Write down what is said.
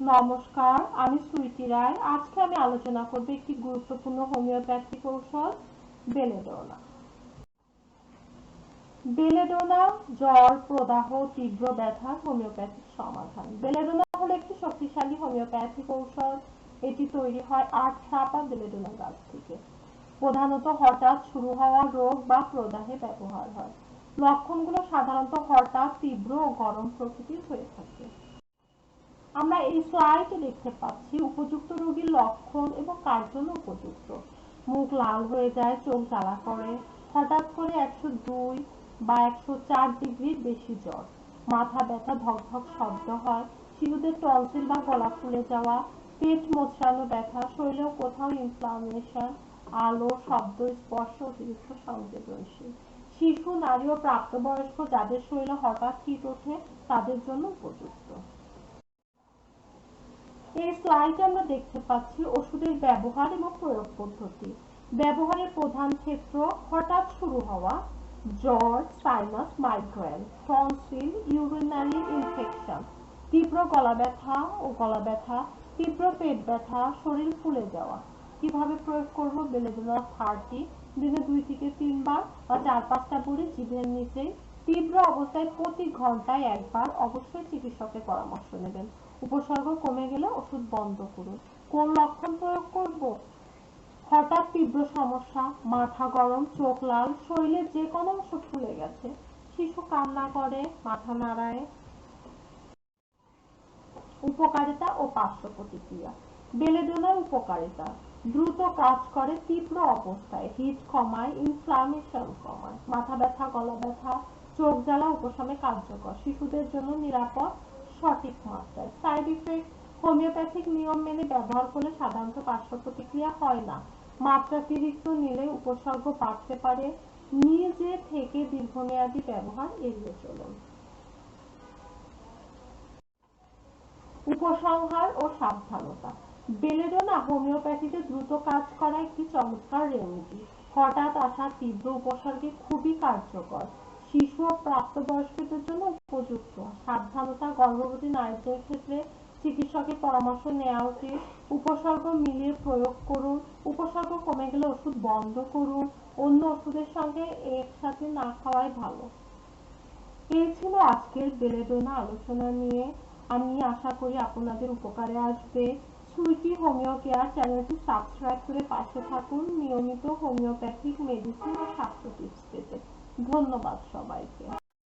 নমস্কার, আমি সুইটি রায়। আজকে আমি আলোচনা করব একটি গুরুত্বপূর্ণ হোমিওপ্যাথিক ঔষধ, বেলেডোনা। বেলেডোনা জ্বর, প্রদাহ, তীব্র ব্যথা, হোমিওপ্যাথিক সমাধান। বেলেডোনা হলো একটি শক্তিশালী হোমিওপ্যাথিক ঔষধ। এটি তৈরি হয় আট ছাপা বেলেডোনা গাছ থেকে। প্রধানত হঠাৎ শুরু হওয়া রোগ বা প্রদাহে ব্যবহার হয়। লক্ষণগুলো সাধারণত হঠাৎ তীব্র ও গরম প্রকৃতির হয়ে থাকে। আমরা এই স্লাইডে দেখতে পাচ্ছি উপযুক্ত রোগীর লক্ষণ এবং কার জন্য উপযুক্ত। মুখ লাল হয়ে যায়, চোখ জ্বালা করে। হঠাৎ করে একশো দুই বা একশো চার ডিগ্রির বেশি জ্বর। মাথা ব্যথা, ধকধক শব্দ হয়, শিশুদের টনসিল বা গলা ফুলে যাওয়া, পেট মোচড়ানো ব্যথা, শরীরেও কোথাও ইনফ্লামেশন আলো, শব্দ, স্পর্শ, অতিরিক্ত সংবেদনশীল শিশু, নারী ও প্রাপ্তবয়স্ক যাদের শরীরে হঠাৎ শীত ওঠে, তাদের জন্য উপযুক্ত। এই স্লাইডে আমরা দেখতে পাচ্ছি ওষুধের ব্যবহার এবং প্রয়োগ পদ্ধতি। ব্যবহারের প্রধান ক্ষেত্র হঠাৎ শুরু হওয়া, জ্বর sinus migraine tonsil urinary infection তীব্র গলা ব্যথা ও গলা ব্যথা, তীব্র পেট ব্যথা, শরীর ফুলে যাওয়া। কীভাবে প্রয়োগ করব? বেলেডোনা থার্টি দিনে দুই থেকে তিনবার বা চার পাঁচটা করে জিভের নিচে তীব্র অবস্থায় প্রতি ঘন্টায় একবার অবশ্যই চিকিৎসকের পরামর্শ নেবেন। উপসর্গ কমে গেলে ওষুধ বন্ধ করুন। কোন লক্ষণ প্রয়োগ করব? হঠাৎ তীব্র সমস্যা, মাথা গরম, চোখ লাল, শরীরের যে কোনো অংশ ফুলে গেছে। শিশু কান্না করে, মাথা নাড়ায়। উপকারিতা ও পার্শ্ব প্রতিক্রিয়া। বেলেডোনার উপকারিতা। দ্রুত কাজ করে তীব্র অবস্থায়। হিট কমায় ইনফ্লামেশন কমায়। মাথা ব্যথা, গলা ব্যথা চোখ জ্বালা উপশমে কার্যকর। শিশুদের জন্য নিরাপদ, সঠিক মাত্রায়। সাইড ইফেক্ট হোমিওপ্যাথিক নিয়ম মেনে ব্যবহার করলে সাধারণত পার্শ্ব প্রতিক্রিয়া হয় না। মাত্রাতিরিক্ত নিলে উপসর্গ বাড়তে পারে। নিজে থেকে দীর্ঘমেয়াদী ব্যবহার এড়িয়ে চলুন। উপসংহার ও সাবধানতা। বেলেডোনা হোমিওপ্যাথিতে দ্রুত কাজ করা একটি চমৎকার রেমেডি। হঠাৎ আসা তীব্র উপসর্গে খুবই কার্যকর। শিশু ও প্রাপ্তবয়স্কদের জন্য উপযুক্ত। সাবধানতা, গর্ভবতী নারীদের ক্ষেত্রে চিকিৎসকের পরামর্শ নেওয়া উচিত। উপসর্গ মিলিয়ে প্রয়োগ করুন। উপসর্গ কমে গেলে ওষুধ বন্ধ করুন। অন্য ওষুধের সঙ্গে একসাথে না খাওয়াই ভালো। এই ছিল আজকের বেলেডোনা আলোচনা নিয়ে। আমি আশা করি আপনাদের উপকারে আসবে। সুইটি হোমিও কেয়ার চ্যানেলটি সাবস্ক্রাইব করে পাশে থাকুন। নিয়মিত হোমিওপ্যাথিক মেডিসিন ও স্বাস্থ্য টিপস পেতে। ধন্যবাদ সবাইকে।